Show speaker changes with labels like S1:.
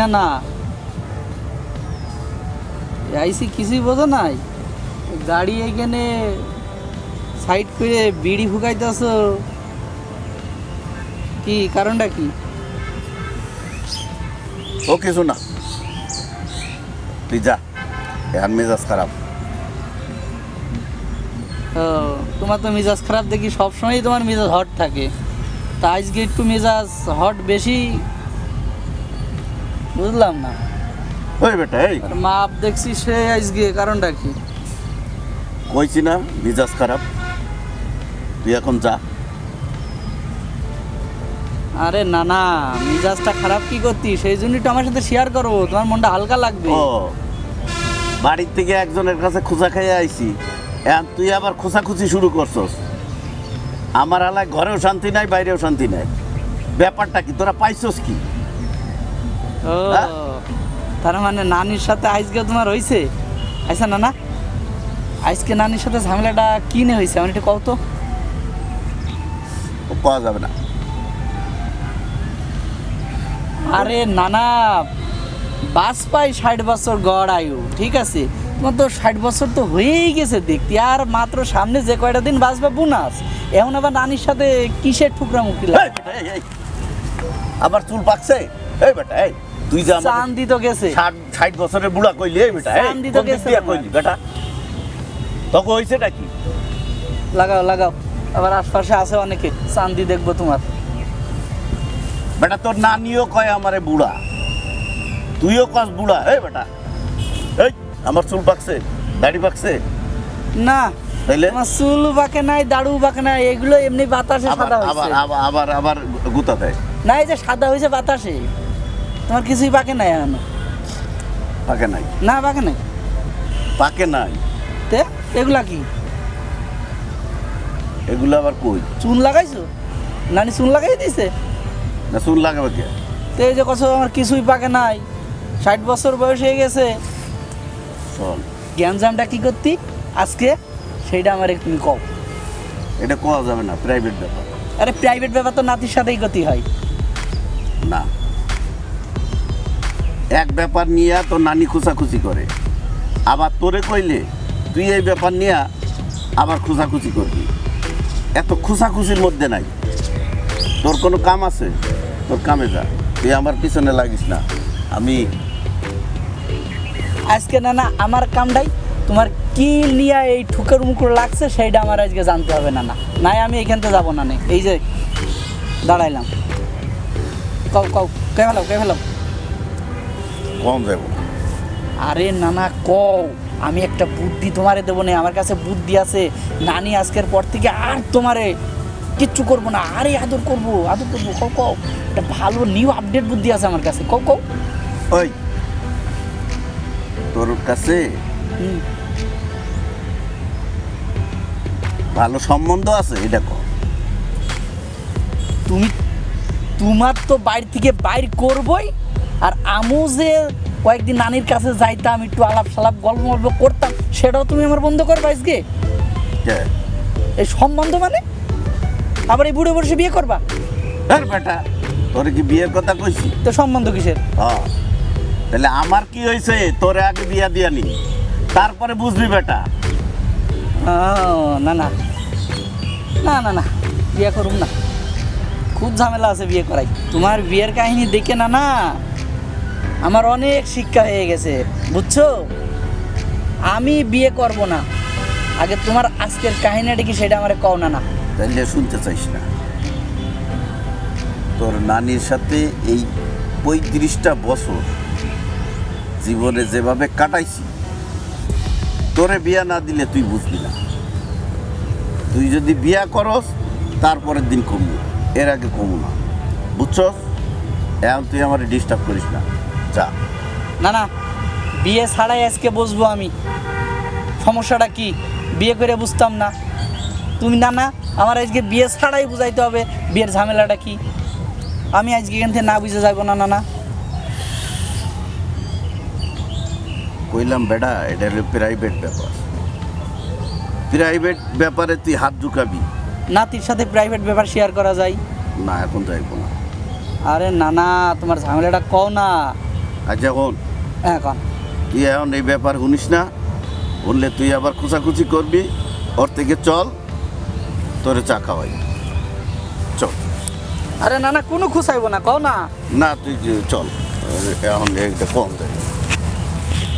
S1: না না। আইসি কিছুই বোঝো নাই। গাড়ি এখানে সাইড করে বিড়ি ফুকাইতেছ। কি কারণটা কি?
S2: ও কিছু না। তুই যা এখন মেজাজ খারাপ।
S1: ও, তোমার তো মেজাজ খারাপ দেখি সবসময়ই তোমার মেজাজ হট থাকে। তা আজকে একটু মেজাজ হট বেশি বুঝলাম না।
S2: ওই বেটা এই।
S1: মাপ দেখছি সে আজকে কারণটা কি?
S2: কইছি না মিজাজ খারাপ। তুই এখন যা।
S1: আরে না না মিজাজটা খারাপ কি করতি? সেই জন্যই তো আমার সাথে শেয়ার করো তোমার মনটা হালকা লাগবে।
S2: ও বাড়ির থেকে একজনের কাছে খোঁজা খাইয়ে আইছি। এখন তুই আবার খোঁচাখুচি শুরু করছস। আমার এলাকায় ঘরেও শান্তি নাই বাইরেও শান্তি নাই। ব্যাপারটা কি তোরা পাইছস কি?
S1: ও।
S2: হ্যাঁ?
S1: তার মানে নানির সাথে আজকে তোমার হয়েছে আচ্ছা না না আজকে নানির সাথে ঝামেলাটা কি নিয়ে হয়েছে আমার একটু কও তো।
S2: ও পাওয়া যাবে না।
S1: আরে নানা বাস পাই ষাট বছর গড় আয়ু ঠিক আছে? তোমার তো ষাট বছর তো হয়েই গেছে দেখতে। আর মাত্র সামনে যে কয়টা দিন বাঁচবে বোনাস। এখন আবার নানির সাথে কিসের ঠুকরা
S2: এই, এই। আবার চুল পাকছে? এই বেটা এই তুই যে
S1: চান্দি তো গেছে।
S2: ষাট ষাট বছরের বুড়া কইলি এই বেটা
S1: চান্দি তো গেছে
S2: কইলি বেটা? তখন হয়েছেটা কি?
S1: লাগাও লাগাও। আবার আশপাশে আছে অনেকে চান্দি দেখব তোমার।
S2: বেটা তোর নানিও কয় আমারে বুড়া। তুইও কস বুড়া এই বেটা। এই আমার চুল পাকছে দাড়ি পাকছে?
S1: না
S2: তাইলে?
S1: চুল বাঁকে নাই দাড়ু বাঁকে নাই এগুলো এমনি বাতাসে সাদা হয়েছে
S2: আবার আবার আবার গুতা দেয়।
S1: না এই যে সাদা হয়েছে বাতাসে। তোমার কিছুই বাঁকে নাই এখন?
S2: পাকে নাই?
S1: না বাঁকে নাই?
S2: পাকে নাই।
S1: তে এগুলা কি?
S2: এগুলো আবার কই?
S1: চুন লাগাইছো? নানি চুন লাগাই দিছে?
S2: না চুন লাগাবে কে?
S1: তো এই যে কত আমার কিছুই পাকে নাই। ষাট বছর বয়স হয়ে গেছে।
S2: চল।
S1: জ্ঞানজামটা কি করতি? আজকে সেইটা আমার তুমি কও।
S2: এটা কোয়া যাবে না প্রাইভেট ব্যাপার।
S1: আরে প্রাইভেট ব্যাপার তো নাতির সাথেই গতি হয়।
S2: না। এক ব্যাপার নিয়ে তো নানি খুচাখুচি করে। আবার তোরে কইলে তুই এই ব্যাপার নিয়ে আবার খুচাখুচি করবি। এত খুচাখুচির মধ্যে নাই। তোর কোনো কাম আছে? তোর কামে যা। তুই আমার পিছনে লাগিস না। আমি
S1: আজকে না না, আমার কামটাই তোমার কি নিয়ে এই ঠুকের মুকুর লাগছে সেইটা আমার আজকে জানতে হবে না না। নাই, আমি এখান থেকে যাব না, নে। এই যে, দাঁড়াইলাম। কও কও, কে ফেলাও কে ফেলাও
S2: কম যাব
S1: আরে নানা কও। আমি একটা বুদ্ধি তোমারে দেবো না। আমার কাছে বুদ্ধি আছে। নানি আজকের পর থেকে আর তোমারে কিচ্ছু করব না। আরে আদর করব আদর করব। কও কও। একটা ভালো নিউ আপডেট বুদ্ধি আছে আমার কাছে। কও কও।
S2: ওই তোর কাছে ভালো সম্বন্ধ আছে এটা কর
S1: তুমি তোমার তো বাইরে থেকে বাইর করবই। আর আমু যে কয়েকদিন নানির কাছে যাইতাম একটু আলাপ সালাপ গল্প গল্প করতাম সেটাও তুমি আমার বন্ধ করবে আজকে? এই সম্বন্ধ মানে? আবার এই বুড়ো বসে বিয়ে করবা?
S2: ধর বেটা তোর কি বিয়ের কথা কইছি?
S1: তো সম্বন্ধ কিসের?
S2: হ্যাঁ। তাহলে আমার কি হয়েছে তোরে আগে বিয়া দিয়া নি। তারপরে বুঝবি বেটা।
S1: না না। না না না। বিয়ে করুম না। খুব ঝামেলা আছে বিয়ে করাই। তোমার বিয়ের কাহিনী দেখে না না? আমার অনেক শিক্ষা হয়ে গেছে, বুঝছ? আমি বিয়ে করব না। আগে তোমার আজকের কাহিনীটা কি সেটা আমার কও না না
S2: তাইলে শুনতে চাইস না। তোর নানির সাথে এই পঁয়ত্রিশটা বছর জীবনে যেভাবে কাটাইছি, তোরে বিয়া না দিলে তুই বুঝবি না। তুই যদি বিয়া করস, তারপরের দিন কমু এর আগে কমু না। বুঝছস? এখন তুই আমার ডিস্টার্ব করিস না। যা।
S1: না না বিয়ে ছাড়াই আজকে বসবো আমি। সমস্যাটা কি? বিয়ে করে বুঝতাম না। তুমি না না আমার আজকে বিয়ে ছাড়াই বুঝাইতে হবে। বিয়ের ঝামেলাটা কি? আমি আজকে এখান থেকে না বুঝে যাব না না না।
S2: কইলাম বেটা এটা হলো প্রাইভেট ব্যাপার। প্রাইভেট ব্যাপারে তুই হাত ঢুকাবি।
S1: নাতির সাথে প্রাইভেট ব্যাপার শেয়ার করা যায়।
S2: না এখন যাইব না।
S1: আরে না না তোমার ঝামেলাটা কও না।
S2: আচ্ছা এখন?
S1: হ্যাঁ
S2: তুই এখন এই ব্যাপার শুনিস না? বললে তুই আবার খুচাখুচি করবি? ওর থেকে চল তোরে চা খাওয়াই। চল।
S1: আরে না না কোনো খুশাইব না কও না।
S2: না তুই চল। এখন একটা কম দেয়